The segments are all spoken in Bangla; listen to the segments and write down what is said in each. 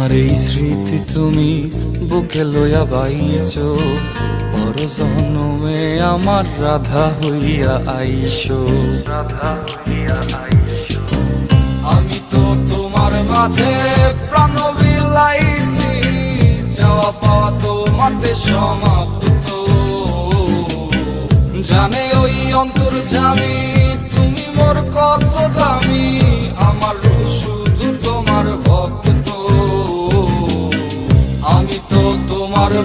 আমার এই স্মৃতি তুমি বুকে লইয়া বাইছ। পর জনমে আমার রাধা হইয়া আইসো। রাধা হইয়া আইসো আমি তো তোমার মাঝে প্রাণ বিলাইছি, যাওয়া পাওয়া তোমাতে সমাপ্ত। জানে ওই অন্তর জামি তুমি মোর কত দামি।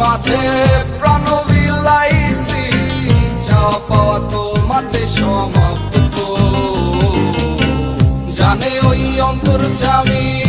মাঝে প্রাণ বিলাইছি যাওয়া পাওয়া তোমাতে সমাপ্ত। জানে ওই অন্তর জামি